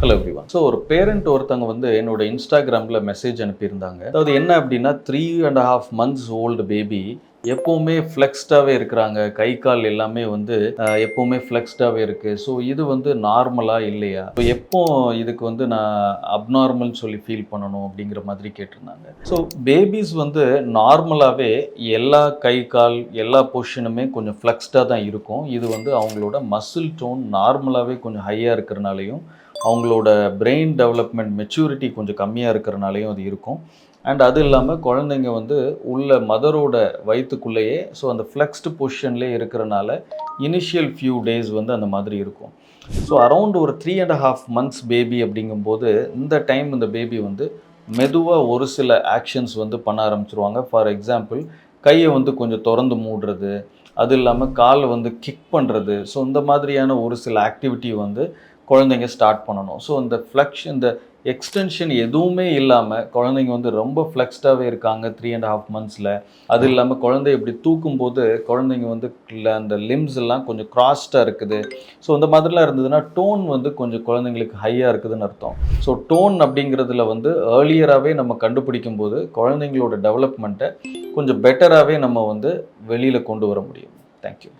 Hello everyone so ஒரு parent ஒருத்தவங்க வந்து என்னோட இன்ஸ்டாகிராமில் மெசேஜ் அனுப்பியிருந்தாங்க. அதாவது என்ன அப்படின்னா three and half months old baby எப்போவுமே ஃப்ளெக்ஸ்டாகவே இருக்கிறாங்க. கை கால் எல்லாமே வந்து எப்போவுமே ஃப்ளெக்ஸ்டாகவே இருக்குது ஸோ இது வந்து நார்மலாக இல்லையா? ஸோ எப்போ இதுக்கு வந்து நான் அப்நார்மல்னு சொல்லி ஃபீல் பண்ணணும் அப்படிங்கிற மாதிரி கேட்டிருந்தாங்க. ஸோ பேபிஸ் வந்து நார்மலாகவே எல்லா கை கால் எல்லா பொஷனுமே கொஞ்சம் ஃப்ளெக்ஸ்டாக தான் இருக்கும். இது வந்து அவங்களோட மசில் டோன் நார்மலாகவே கொஞ்சம் ஹையாக இருக்கிறனாலையும் அவங்களோட பிரெயின் டெவலப்மெண்ட் மெச்சூரிட்டி கொஞ்சம் கம்மியாக இருக்கிறனாலையும் அது இருக்கும். அண்ட் அது இல்லாமல் குழந்தைங்க வந்து உள்ள மதரோட வயிற்றுக்குள்ளேயே ஸோ அந்த ஃப்ளெக்ஸ்டு பொசிஷன்லேயே இருக்கிறனால இனிஷியல் ஃபியூ டேஸ் வந்து அந்த மாதிரி இருக்கும். ஸோ அரௌண்ட் ஒரு three and half months baby அப்படிங்கும்போது இந்த டைம் இந்த பேபி வந்து மெதுவாக ஒரு சில ஆக்ஷன்ஸ் வந்து பண்ண ஆரம்பிச்சிருவாங்க. ஃபார் எக்ஸாம்பிள் கையை வந்து கொஞ்சம் திறந்து மூடுறது அது இல்லாமல் காலை வந்து கிக் பண்ணுறது ஸோ இந்த மாதிரியான ஒரு சில ஆக்டிவிட்டி வந்து குழந்தைங்க ஸ்டார்ட் பண்ணணும். ஸோ இந்த ஃப்ளக்ஷ் இந்த எக்ஸ்டென்ஷன் எதுவுமே இல்லாமல் குழந்தைங்க வந்து ரொம்ப ஃப்ளெக்ஸ்டாகவே இருக்காங்க த்ரீ அண்ட் ஹாஃப் மந்த்ஸில் அது இல்லாமல் குழந்தை இப்படி தூக்கும்போது குழந்தைங்க வந்து இல்ல அந்த லிம்ஸ் எல்லாம் கொஞ்சம் கிராஸ்டாக இருக்குது. ஸோ இந்த மாதிரிலாம் இருந்ததுன்னா டோன் வந்து கொஞ்சம் குழந்தைங்களுக்கு ஹையாக இருக்குதுன்னு அர்த்தம். ஸோ டோன் அப்படிங்கிறதுல வந்து ஏர்லியராகவே நம்ம கண்டுபிடிக்கும் போது குழந்தைங்களோட டெவலப்மெண்ட்டை கொஞ்சம் பெட்டராகவே நம்ம வந்து வெளியில் கொண்டு வர முடியும். தேங்க்யூ